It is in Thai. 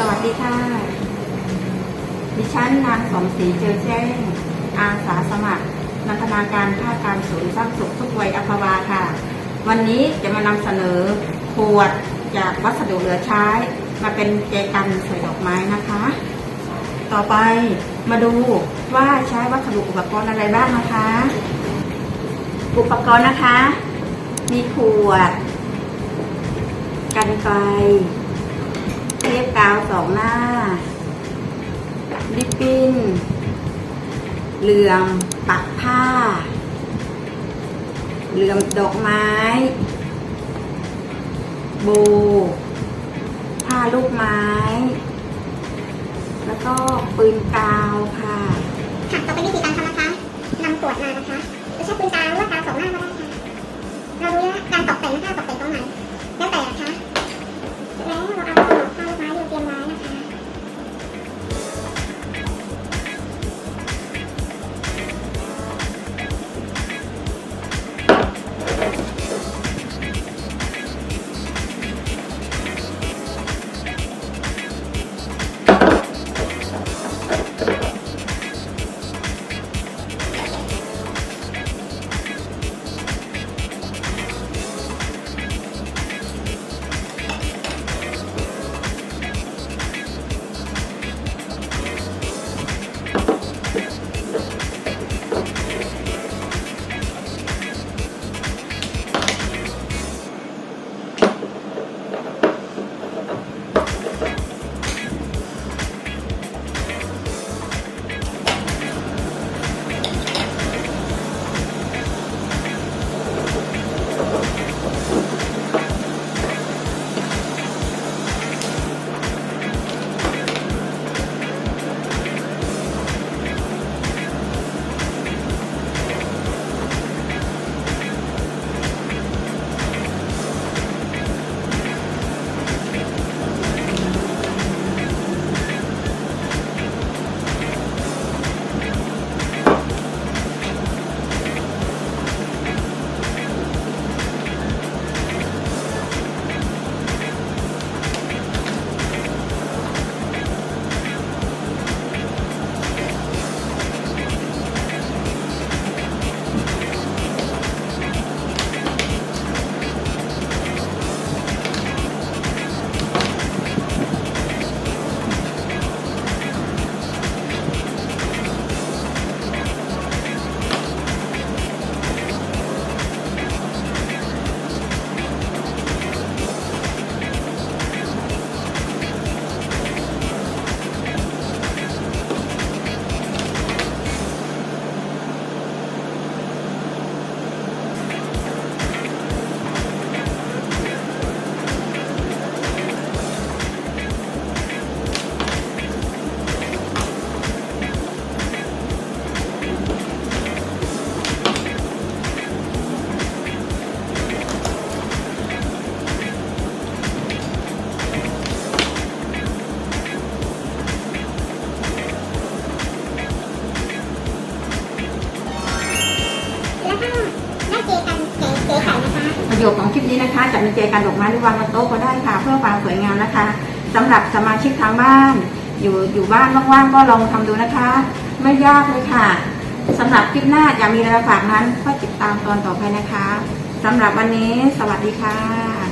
สวัสดีค่ะ ดิฉันนางสมศรีเจอแจ้ง อาสาสมัคร นันทนาการภาคการศูนย์สร้างสุขทุกวัยอัภาวาค่ะ วันนี้จะมานำเสนอขวดจากวัสดุเหลือใช้ มาเป็นเจกันสวยดอกไม้นะคะ ต่อไปมาดูว่าใช้วัสดุอุปกรณ์อะไรบ้างนะคะ อุปกรณ์นะคะ มีขวด กันไก กาวสองหน้า ลิปปิ้น เหลื่อมปักผ้า เหลื่อมดอกไม้ โบ ผ้าลูกไม้ แล้วก็ปืนกาวค่ะค่ะต่อไปวิธีการทำนะคะนำขวดมานะคะจะใช้ปืนกาวหรือว่ากาวสองหน้าก็ได้ค่ะเรารู้แล้วการตกแต่งหนะคะตกแต่งตรงไหนแล้วแต่นะคะ เสร็จแล้วเรา ประโยชน์ของคลิปนี้นะคะจัดเป็นเจกันดอกไม้หรือวางบนโต๊ะก็ได้ค่ะ เพื่อความสวยงามนะคะสำหรับสมาชิกทางบ้าน อยู่อยู่บ้านว่างๆก็ลองทำดูนะคะ ไม่ยากเลยค่ะสำหรับคลิปหน้าอยากมีอะไรฝากนั้นก็ติดตามตอนต่อไปนะคะสำหรับวันนี้ สวัสดีค่ะ